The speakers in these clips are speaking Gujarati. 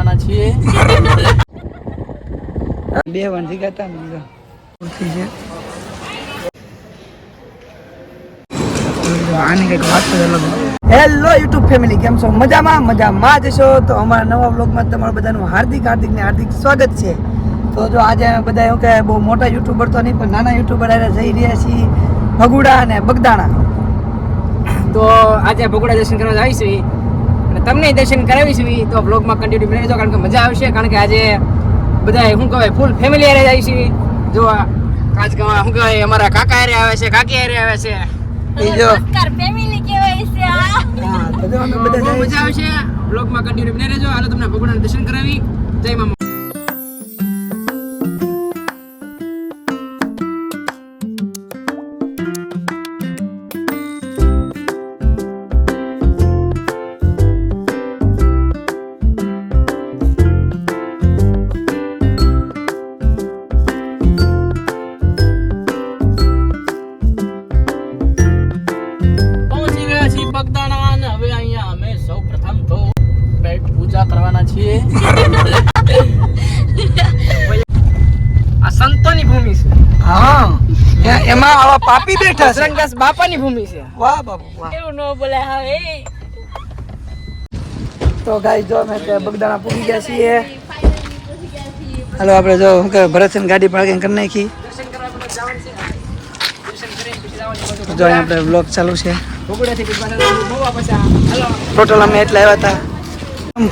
કરવાના છીએ. બે વંધી ગાતા હેલો યુટ્યુબ ફેમિલી કેમ છો? મજામાં? મજામાં જ તો અમારા નવા બ્લોગમાં તમારું બધાનું હાર્દિક હાર્દિક ને હાર્દિક સ્વાગત છે. તો જો આજે અમે બધા એવું કે બહુ મોટા યુટ્યુબર તો નહીં પણ નાના યુટ્યુબર આરે જઈ રહ્યા છીએ ભગુડા અને બગદાણા. તો આજે ભગુડા દર્શન કરવા આવીશું અને તમને દર્શન કરાવીશું તો બ્લોગમાં કન્ટિન્યુ બની રહેજો કારણ કે મજા આવશે કારણ કે આજે બધા શું કહેવાય ફૂલ ફેમિલી હારે જાય જો જોવા કાચ શું કહેવાય અમારા કાકા હારે આવે છે કાકી હારે આવે છે. એ જો. ફેમિલી કેવાય છે આ. બધા મજા આવશે. બ્લોગમાં કન્ટિન્યુ બની રહેજો. હાલો તમને ભગવાનના દર્શન કરાવી. જય મા પાપી બેઠા છે. બજરંગદાસ બાપાની ભૂમિ છે. વાહ બાપુ વાહ. એવું ન બોલે હવે. તો ગાઈ જો અમે બગદાણા પૂરી ગયા છીએ. હાલો આપણે જો શું ભરતસિંહ ગાડી પાર્કિંગ કરી નાખી. દર્શન આપણે જવાનું છે દર્શન કરીને પછી જવાની બધું જો આપણે બ્લોગ ચાલુ છે. ટોટલ અમે એટલા આવ્યા હતા.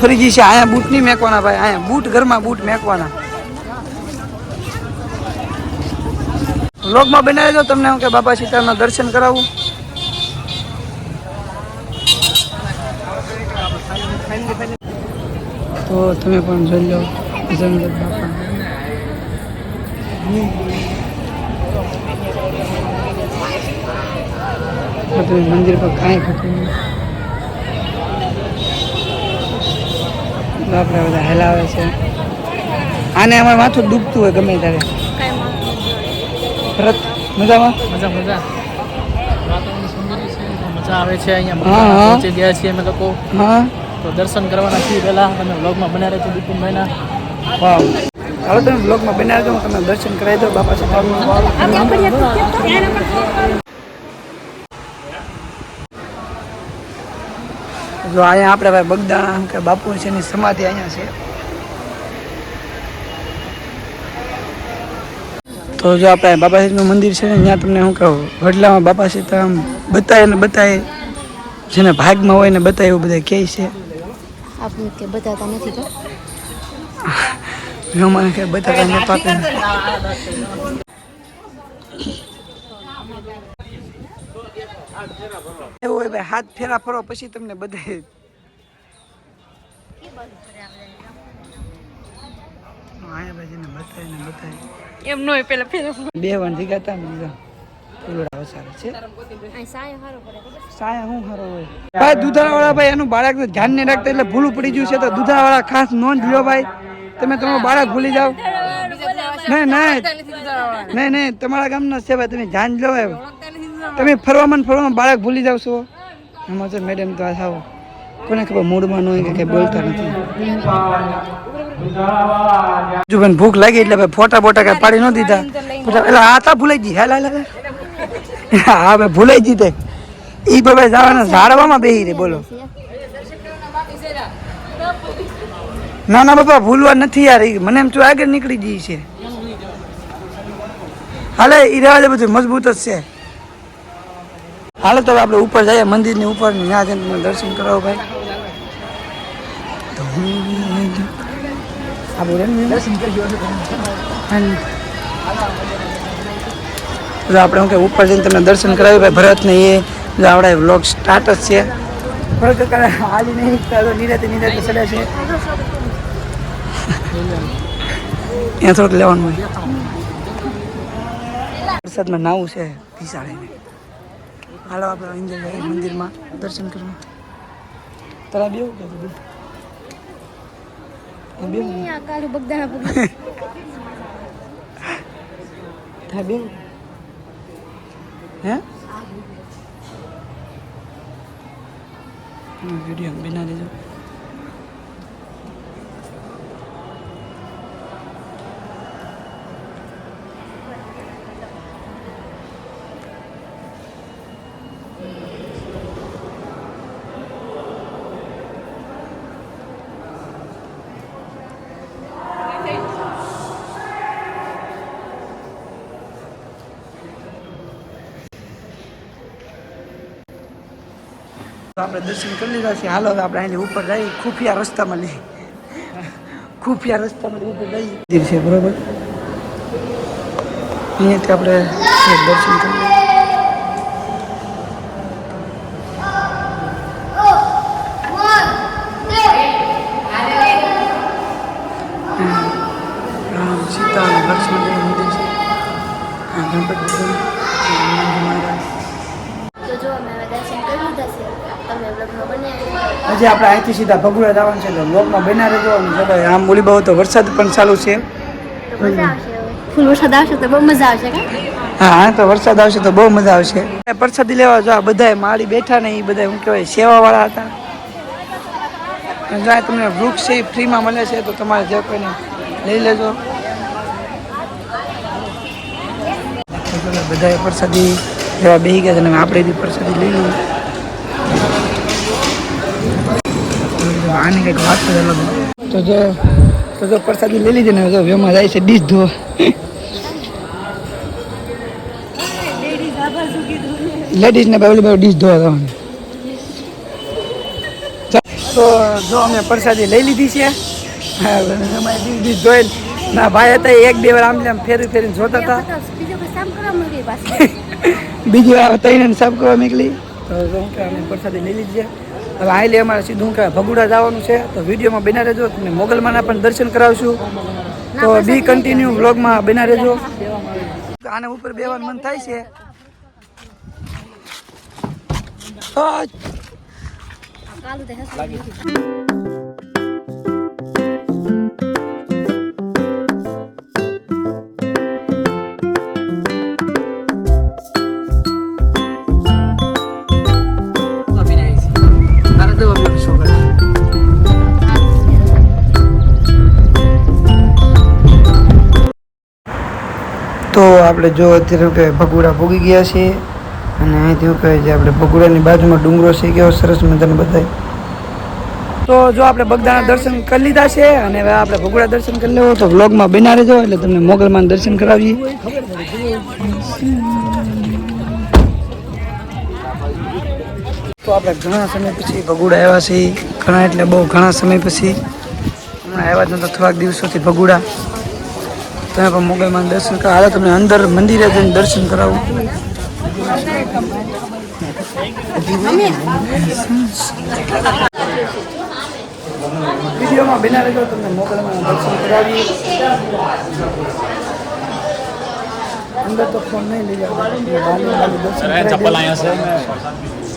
ફરી ગઈ છે અહીંયા બૂટ નહીં મેકવાના ભાઈ અહીંયા બૂટ ઘરમાં બૂટ મેકવાના. વ્લોગમાં બનાવી દો તમને હું કે બાબા સીતાના દર્શન કરાવું. તો તમે પણ જોઈ લો, જંગલ મંદિર પર કાંઈ ખતું બાપરા બધા હેલાવે છે. આને અમારે માથું ડૂબતું હોય ગમે ત્યારે. ભરત મજામાં? મજા મજા. વાતાવરણ સુંદર છે મજા આવે છે અહીંયા. પહોંચી ગયા છીએ અમે લોકો. હા. તો દર્શન કરવાના છીએ પહેલા તમે વ્લોગમાં બન્યા રહેજો બિપિનભાઈના વાવ. ચાલો તમે બનાવી દો હું દર્શન કરાવી દો બાપા જો અહીંયા આપણે ભાઈ બગદાણા કે બાપુ છે એની સમાધિ અહીંયા છે. તો જો આપણે બાબા સાહેબનું મંદિર છે ને ત્યાં તમને શું કહું વડલામાં બાપા આમ બતાવે ને બતાવે જેને ભાગમાં હોય ને બતાવે એવું બધા કહે છે. આપણે કે બતાવતા નથી તો મને કે બતાવતા ન પાપે એવું હોય ભાઈ હાથ ફેરા ફરો પછી તમને બધે આયા ભાઈ જેને બતાવે ને બતાવે એમ ન પેલા પેલા બે વણથી જીગાતા ને બીજા. ફૂલોડા છે. સાયો હારો હોય? ભાઈ દૂધાવાળા ભાઈ એનું બાળક ધ્યાન નહીં રાખતા એટલે ભૂલું પડી ગયું છે તો દૂધાવાળા ખાસ નોંધ લ્યો ભાઈ. તમે તમારું બાળક ભૂલી જાઓ. નહીં નહીં. નહીં નહીં. તમારા ગામના છે ભાઈ તમે ધ્યાન લો તમે ફરવામાં ફરવામાં બાળક ભૂલી જાવ છો. એમાં તો મેડમ તો આ થાવ કોને ખબર મૂડમાં ન હોય કે બોલતા નથી. જો બેન ભૂખ લાગી એટલે ભાઈ ફોટા બોટા કઈ પાડી ન દીધા. એટલે આ તા ભૂલાઈ ગઈ. હાલ હાલ. હા ભાઈ ભૂલાઈ ગઈ તે. ઈ ભાઈ જવાના ઝાડવામાં બેહી રે બોલો. ના ના બાપા ભૂલવા નથી યાર. મને એમ તો આગળ નીકળી ગઈ છે હાલે ઈ રહેવા દે બધું મજબૂત જ છે. હાલે તો આપણે ઉપર જઈએ મંદિરની ઉપર ત્યાં જઈને દર્શન કરાવો ભાઈ. બોલે આપણે શું કે ઉપર જઈને તમને દર્શન કરાવ્યું ભાઈ ભરતને એ જો આપણે વ્લોગ સ્ટાર્ટ જ છે. ભરત હાલી નહીં તો નિરાતે નિરાતે ચડે છે. ત્યાં થોડુંક લેવાનું હોય. વરસાદમાં નાવું છે પીસાડીને હાલો આપણે જઈએ મંદિરમાં દર્શન કરવા. તારા બેવું કે બેવું અહીંયા કાળું બગદાણા પૂરી તારા બેવું હે વીડિયો બના દેજો આપણે દર્શન કરી લીધા છે હાલો આપણે અહીંથી ઉપર જઈ ખુફિયા રસ્તામાં લઈ. ખુફિયા રસ્તામાં ઉપર મંદિર છે, બરોબર? અહીંયાથી આપણે દર્શન કરી હજી આપણે અહીંથી સીધા ભગુડા જવાનું છે એટલે લોકમાં બના રહેજો અને ભાઈ આમ બોલી બહુ તો વરસાદ પણ ચાલુ છે. ફૂલ વરસાદ આવશે તો બહુ મજા આવશે હા હા તો વરસાદ આવશે તો બહુ મજા આવશે. પ્રસાદી લેવા જો આ બધા માળી બેઠા ને એ બધા શું કહેવાય સેવાવાળા હતા. જો તમને વૃક્ષ છે એ ફ્રીમાં મળે છે તો તમારે જે કોઈને લઈ લેજો. બધા પ્રસાદી લેવા બેસી ગયા છે અને આપણે બી પ્રસાદી લઈ લઈએ. આની કંઈક વાત કરે અલગ. તો જો તો જો પ્રસાદી લઈ લીધી ને જો વેમાં જાય છે ડીશ ધો લેડીઝ ને બાબલી બાબુ ડીશ ધોવા જવાનું. તો જો અમે પ્રસાદી લઈ લીધી છે. ડીશ ડીશ ના. ભાઈ હતા એક બે વાર આમ આમ ફેરી ફેરીને જોતા હતા. બીજો વાર તઈને સાફ કરવા નીકળી. તો કે અમે પ્રસાદી લઈ લીધી છે. હવે આ લે અમારે સીધું કહેવાય ભગુડા જવાનું છે. તો વિડીયોમાં બના રહેજો. તમને મોગલમાના પણ દર્શન કરાવશું. તો બી કન્ટિન્યુ વ્લોગમાં બના રહેજો. આના ઉપર બેવાનું મન થાય છે. કાલું આપણે જો અત્યારે કે ભગુડા ભૂગી ગયા છીએ અને અહીંથી શું છે આપણે ભગુડાની બાજુમાં ડુંગરો છે કેવો સરસ મજાનો બધાય. તો જો આપણે બગદાના દર્શન કરી લીધા છે અને હવે આપણે ભગુડા દર્શન કરી લેવો તો વ્લોગમાં બના રહેજો એટલે તમને મોગલમાં દર્શન કરાવીએ. તો આપણે ઘણા સમય પછી ભગુડા આવ્યા છીએ. ઘણા એટલે બહુ ઘણા સમય પછી. હમણાં આવ્યા જ નતા થોડાક દિવસોથી ભગુડા. તમે પણ મોગલમાં દર્શન કરો હાલો તમને અંદર મંદિરે જઈને દર્શન કરાવું વિડીયોમાં બના રહેજો તમને મોગલમાં દર્શન કરાવી અંદર તો ફોન નહીં લઈ જાવ બાલી બાલી દર્શન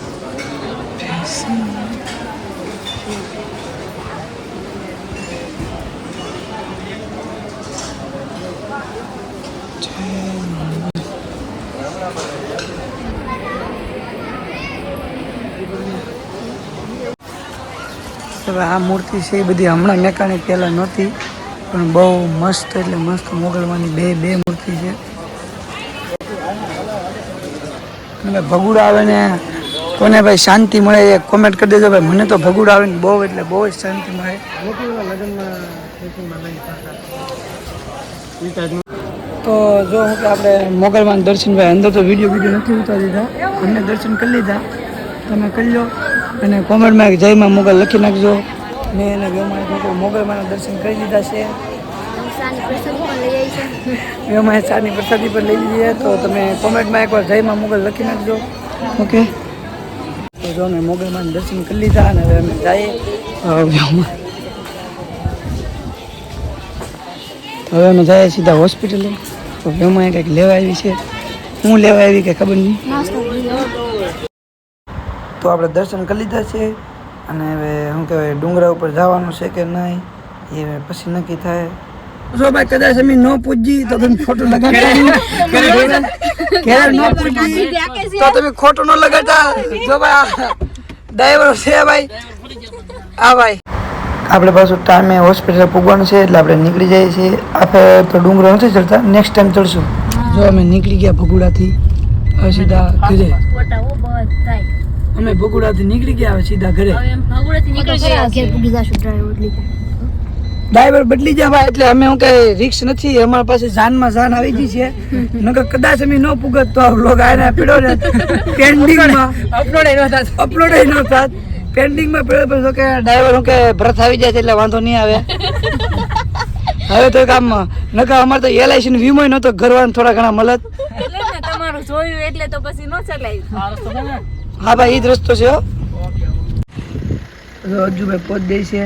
હવે આ મૂર્તિ છે એ બધી હમણાં નેકાણે પહેલાં નહોતી, પણ બહુ મસ્ત એટલે મસ્ત મોગલમાંની બે બે મૂર્તિ છે. અને ભગુડા આવે ને, કોને ભાઈ શાંતિ મળે એ કોમેન્ટ કરી દેજો ભાઈ. મને તો ભગુડા આવે ને બહુ એટલે બહુ જ શાંતિ મળે. તો જો હું કે આપણે મોગલવાન દર્શન ભાઈ અંદર તો વીડિયો વીડિયો નથી ઉતારી દીધા. અમને દર્શન કરી લીધા. તમે કરી લો. અને કોમેન્ટમાં જયમાં મોગલ લખી નાખજો. મેં એને વ્યમાએ મોગલમાંના દર્શન કરી લીધા છે. વ્યમાએ ચાની પ્રસાદી પર લઈ લીધી તો તમે કોમેન્ટમાં એકવાર જયમાં મોગલ લખી નાખજો. ઓકે? તો જો અમે મોગલમાં દર્શન કરી લીધા અને હવે અમે જઈએ. હવે અમે જઈએ સીધા હોસ્પિટલે. તો વ્યમાએ કંઈક લેવા આવી છે. હું લેવા આવી કે ખબર નહીં? તો આપણે દર્શન કરી લીધા છે. અને હવે શું કહેવાય ડુંગરા ઉપર જવાનું છે કે નહીં એ પછી નક્કી થાય. જો ભાઈ કદાચ અમે ન પૂજી તો તમે ફોટો લગાડતા ઘેર ન પૂજી. તો તમે ખોટો ન લગાડતા. જો ભાઈ ડ્રાઈવર છે ભાઈ. આ ભાઈ. આપણે પાછું ટાઈમે હોસ્પિટલ પૂગવાનું છે એટલે આપણે નીકળી જઈએ છીએ. આપણે તો ડુંગરો નથી ચડતા. નેક્સ્ટ ટાઈમ ચડશું. જો અમે નીકળી ગયા ભગુડાથી. હવે સીધા ઘરે. અમે ભગુડાથી નીકળી ગયા હવે સીધા ઘરે. ડ્રાઈવર બદલી જાય ભાઈ એટલે અમે હું કઈ રિક્સ નથી અમારા પાસે જાનમાં જાન આવી ગઈ છે. નકર કદાચ અમે ન પુગત તો આ આને પીડો ને. પેન્ડિંગમાં અપલોડ એ નહોતા અપલોડ ન થાત. પેન્ડિંગમાં પીડો પછી કે ડ્રાઈવર હું કે ભરત આવી જાય છે એટલે વાંધો નહીં આવે. હવે તો કામ નકર અમારે તો એલઆઈસી નો વીમો નતો ઘરવાળા થોડા ઘણા મળત ને તમારું જોયું એટલે તો પછી ન ચલાવ્યું. હા ભાઈ એ જ રસ્તો છે હો. હજુ ભાઈ પોત દે છે?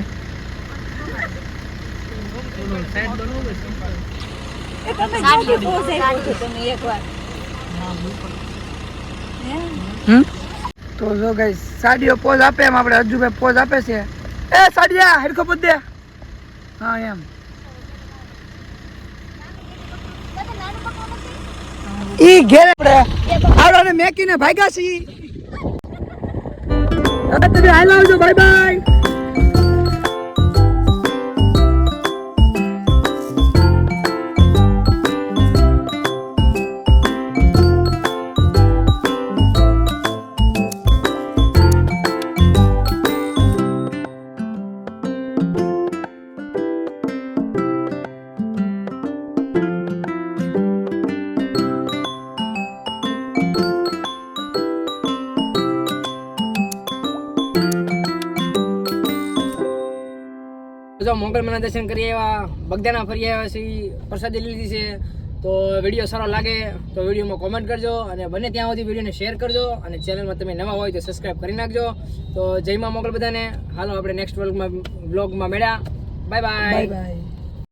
તો જો ગઈ સાડીઓ પોઝ આપે એમ આપણે હજુભાઈ પોઝ આપે છે. એ સાડિયા હેડકો પોત દે. હા એમ. ઈ ઘેર આપણે આવડાને મેકીને ભાગ્યા છીએ. હવે તમે હાલ આવજો બાય બાય જો મોગલમાના દર્શન કરી આવ્યા બગદાના ફરી આવ્યા છે, પ્રસાદી લીધી છે. તો વીડિયો સારો લાગે તો વિડીયોમાં કોમેન્ટ કરજો અને બને ત્યાં સુધી વિડીયોને શેર કરજો અને ચેનલમાં તમે નવા હોય તો સબસ્ક્રાઇબ કરી નાખજો. તો જયમાં મોગલ બધાને. હાલો, આપણે નેક્સ્ટ વ્લોગમાં વ્લોગમાં મળ્યા. Bye bye